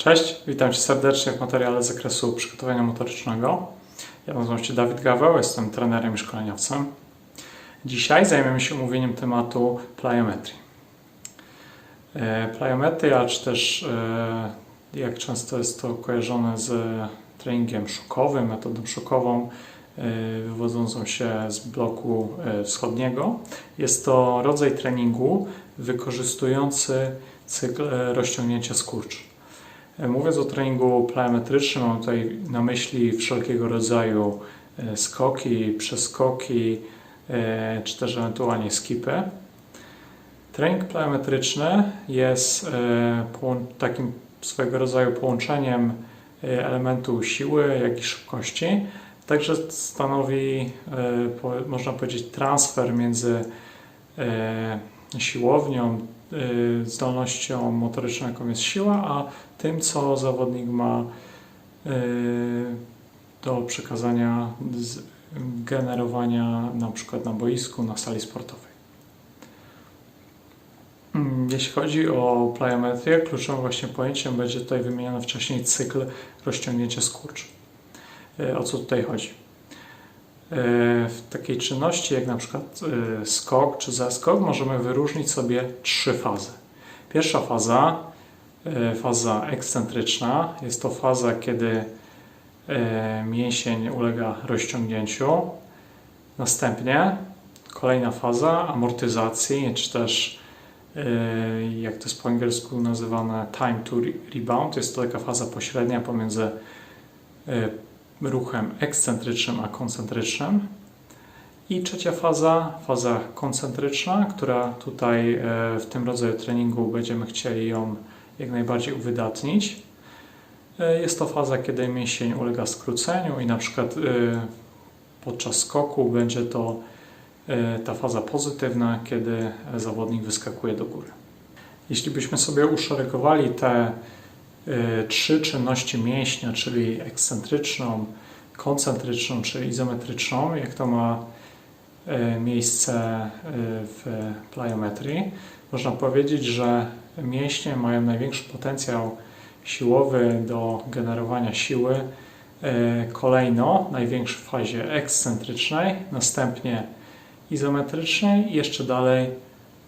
Cześć, witam Cię serdecznie w materiale z zakresu przygotowania motorycznego. Ja nazywam się Dawid Gaweł, jestem trenerem i szkoleniowcem. Dzisiaj zajmiemy się omówieniem tematu plyometrii. E, Plyometria, czy też e, jak często jest to kojarzone z treningiem szokowym, metodą szokową, e, wywodzącą się z bloku wschodniego, jest to rodzaj treningu wykorzystujący cykl rozciągnięcia skurcz. E, Mówiąc o treningu plyometrycznym, mam tutaj na myśli wszelkiego rodzaju e, skoki, przeskoki, e, czy też ewentualnie skipy. Trening plyometryczny jest takim swego rodzaju połączeniem elementu siły, jak i szybkości. Także stanowi, można powiedzieć, transfer między siłownią, e, zdolnością motoryczną, jaką jest siła, a tym, co zawodnik ma e, do przekazania, generowania na przykład na boisku, na sali sportowej. Mm, Jeśli chodzi o plyometrię, kluczowym właśnie pojęciem będzie tutaj wymieniony wcześniej cykl rozciągnięcia skurcz. E, O co tutaj chodzi? E, W takiej czynności jak na przykład e, skok czy zeskok możemy wyróżnić sobie trzy fazy. Pierwsza faza, e, faza ekscentryczna, jest to faza, kiedy mięsień ulega rozciągnięciu. Następnie kolejna faza amortyzacji, czy też jak to jest po angielsku nazywane time to re- rebound, jest to taka faza pośrednia pomiędzy ruchem ekscentrycznym a koncentrycznym. I trzecia faza, faza koncentryczna, która tutaj e, w tym rodzaju treningu będziemy chcieli ją jak najbardziej uwydatnić. E, Jest to faza, kiedy mięsień ulega skróceniu i na przykład e, podczas skoku będzie to ta faza pozytywna, kiedy zawodnik wyskakuje do góry. Jeśli byśmy sobie uszeregowali te trzy czynności mięśnia, czyli ekscentryczną, koncentryczną czy izometryczną, jak to ma e, miejsce e, w plyometrii, można powiedzieć, że mięśnie mają największy potencjał siłowy do generowania siły. E, Kolejno największy w fazie ekscentrycznej, następnie izometrycznej i jeszcze dalej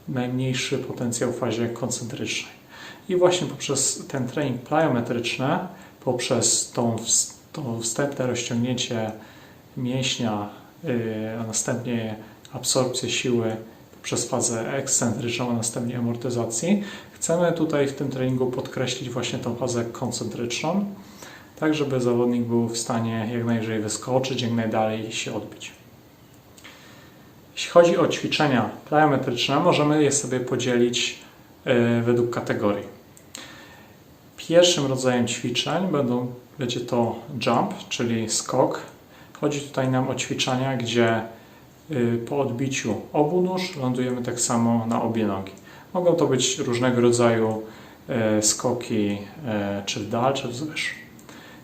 najmniejszy potencjał w fazie koncentrycznej. I właśnie poprzez ten trening plyometryczny, poprzez tą, to wstępne rozciągnięcie mięśnia, yy, a następnie absorpcję siły przez fazę ekscentryczną, a następnie amortyzacji, chcemy tutaj w tym treningu podkreślić właśnie tą fazę koncentryczną, tak żeby zawodnik był w stanie jak najwyżej wyskoczyć, jak najdalej się odbić. Jeśli chodzi o ćwiczenia plyometryczne, możemy je sobie podzielić e, według kategorii. Pierwszym rodzajem ćwiczeń będą, będzie to jump, czyli skok. Chodzi tutaj nam o ćwiczenia, gdzie y, po odbiciu obu nóż lądujemy tak samo na obie nogi. Mogą to być różnego rodzaju e, skoki, e, czy w dal, czy wzwyż.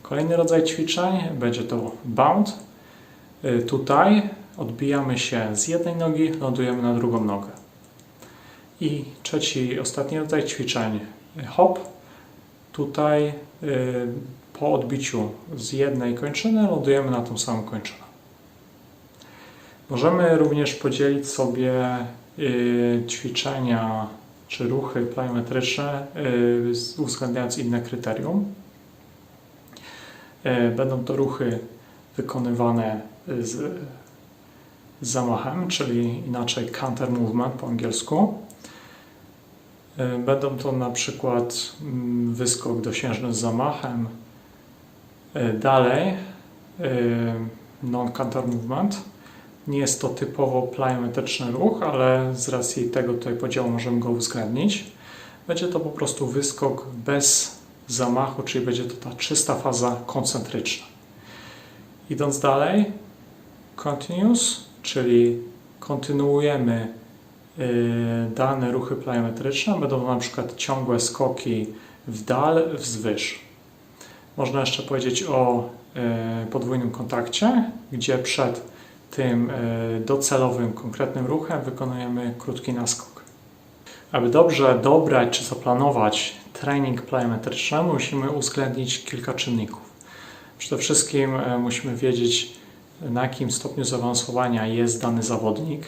Kolejny rodzaj ćwiczeń będzie to bound. Y, Tutaj odbijamy się z jednej nogi, lądujemy na drugą nogę. I trzeci, ostatni rodzaj ćwiczeń hop. Tutaj y, po odbiciu z jednej kończyny lądujemy na tą samą kończynę. Możemy również podzielić sobie y, ćwiczenia czy ruchy plyometryczne, y, uwzględniając inne kryterium. Będą to ruchy wykonywane z zamachem, czyli inaczej counter movement po angielsku. Y, Będą to na przykład mm, wyskok dosiężny z zamachem. Y, Dalej y, non-counter movement. Nie jest to typowo plyometryczny ruch, ale z racji tego tutaj podziału możemy go uwzględnić. Będzie to po prostu wyskok bez zamachu, czyli będzie to ta czysta faza koncentryczna. Idąc dalej, continuous, czyli kontynuujemy dane ruchy plyometryczne. Będą na przykład ciągłe skoki w dal, wzwyż. Można jeszcze powiedzieć o y, podwójnym kontakcie, gdzie przed tym y, docelowym, konkretnym ruchem wykonujemy krótki naskok. Aby dobrze dobrać czy zaplanować trening plyometryczny, musimy uwzględnić kilka czynników. Przede wszystkim musimy wiedzieć, na jakim stopniu zaawansowania jest dany zawodnik,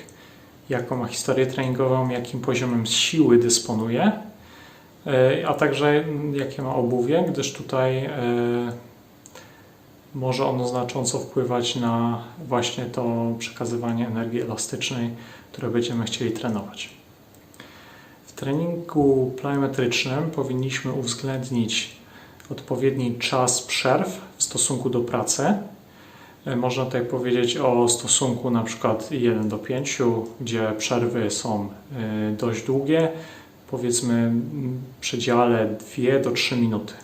jaką ma historię treningową, jakim poziomem siły dysponuje, e, a także mm, jakie ma obuwie, gdyż tutaj e, może ono znacząco wpływać na właśnie to przekazywanie energii elastycznej, które będziemy chcieli trenować. W treningu plyometrycznym powinniśmy uwzględnić odpowiedni czas przerw w stosunku do pracy. E, Można tutaj powiedzieć o stosunku na przykład 1 do 5, gdzie przerwy są e, dość długie, powiedzmy w przedziale 2 do 3 minuty.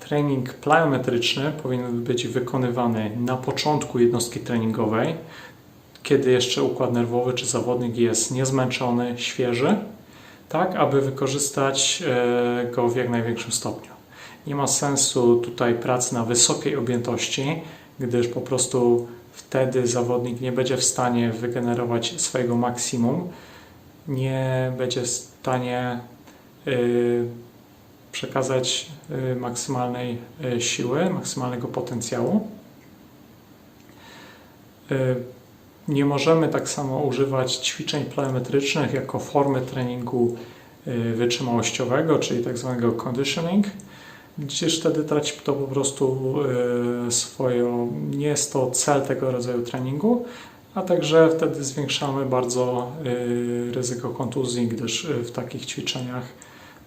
Trening plyometryczny powinien być wykonywany na początku jednostki treningowej, kiedy jeszcze układ nerwowy czy zawodnik jest niezmęczony, świeży, tak aby wykorzystać e, go w jak największym stopniu. Nie ma sensu tutaj pracy na wysokiej objętości, gdyż po prostu wtedy zawodnik nie będzie w stanie wygenerować swojego maksimum, nie będzie w stanie y, przekazać y, maksymalnej y, siły, maksymalnego potencjału. Nie możemy tak samo używać ćwiczeń plyometrycznych jako formy treningu wytrzymałościowego, czyli tak zwanego conditioning, gdzież wtedy traci to po prostu y, swoją, nie jest to cel tego rodzaju treningu, a także wtedy zwiększamy bardzo y, ryzyko kontuzji, gdyż y, w takich ćwiczeniach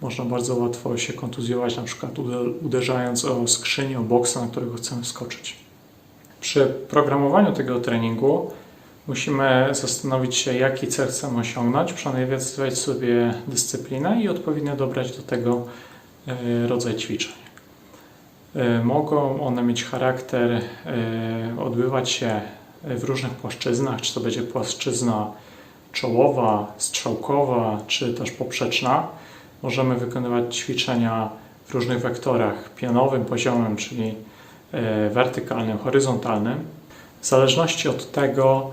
można bardzo łatwo się kontuzjować, na przykład ude- uderzając o skrzynię, o boksa, na którego chcemy skoczyć. Przy programowaniu tego treningu musimy zastanowić się, jaki cel chcemy osiągnąć, przeanalizować sobie dyscyplinę i odpowiednio dobrać do tego e, rodzaj ćwiczeń. E, Mogą one mieć charakter, e, odbywać się w różnych płaszczyznach, czy to będzie płaszczyzna czołowa, strzałkowa, czy też poprzeczna. Możemy wykonywać ćwiczenia w różnych wektorach pionowym, poziomym, czyli e, wertykalnym, horyzontalnym. W zależności od tego,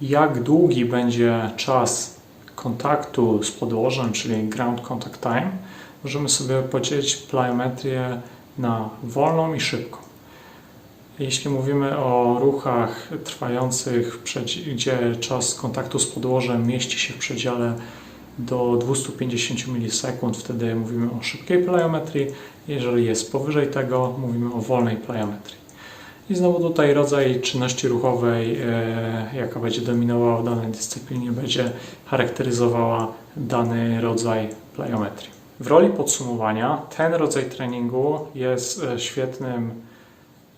jak długi będzie czas kontaktu z podłożem, czyli ground contact time, możemy sobie podzielić plyometrię na wolną i szybką. Jeśli mówimy o ruchach trwających, gdzie czas kontaktu z podłożem mieści się w przedziale do 250 milisekund, wtedy mówimy o szybkiej plyometrii. Jeżeli jest powyżej tego, mówimy o wolnej plyometrii. I znowu tutaj rodzaj czynności ruchowej, e, jaka będzie dominowała w danej dyscyplinie, będzie charakteryzowała dany rodzaj plyometrii. W roli podsumowania ten rodzaj treningu jest e, świetnym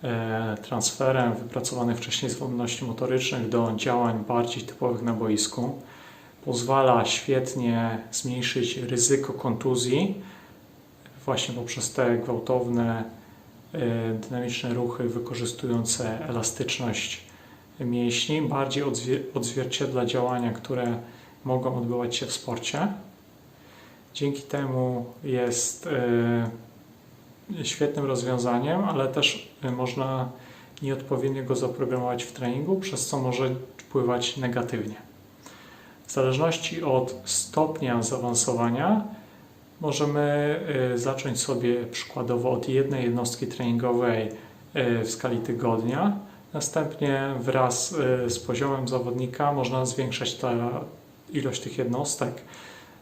e, transferem wypracowanych wcześniej zdolności motorycznych do działań bardziej typowych na boisku. Pozwala świetnie zmniejszyć ryzyko kontuzji właśnie poprzez te gwałtowne, e, dynamiczne ruchy wykorzystujące elastyczność mięśni. Bardziej odzwier- odzwierciedla działania, które mogą odbywać się w sporcie. Dzięki temu jest e, świetnym rozwiązaniem, ale też e, można nieodpowiednio go zaprogramować w treningu, przez co może wpływać negatywnie. W zależności od stopnia zaawansowania możemy e, zacząć sobie przykładowo od jednej jednostki treningowej w skali tygodnia. Następnie wraz z poziomem zawodnika można zwiększać ta ilość tych jednostek.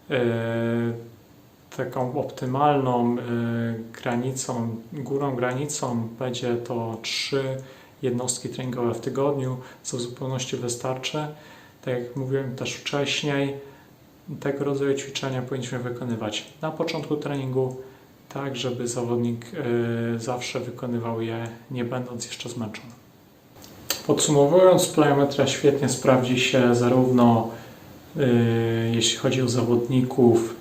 E, Taką optymalną e, granicą, górą granicą będzie to trzy jednostki treningowe w tygodniu, co w zupełności wystarczy. Tak jak mówiłem też wcześniej, tego rodzaju ćwiczenia powinniśmy wykonywać na początku treningu, tak żeby zawodnik e, zawsze wykonywał je, nie będąc jeszcze zmęczony. Podsumowując, plyometria świetnie sprawdzi się zarówno jeśli chodzi o zawodników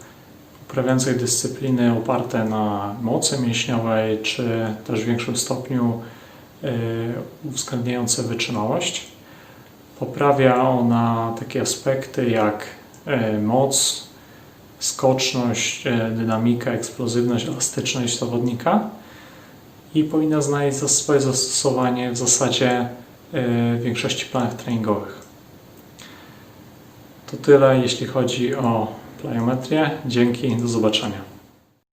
uprawiających dyscypliny oparte na mocy mięśniowej, czy też w większym stopniu e, uwzględniające wytrzymałość. Poprawia ona takie aspekty jak e, moc, skoczność, dynamika, eksplozywność, elastyczność zawodnika i powinna znaleźć swoje zastosowanie w zasadzie w większości planów treningowych. To tyle, jeśli chodzi o plyometrię. Dzięki, do zobaczenia.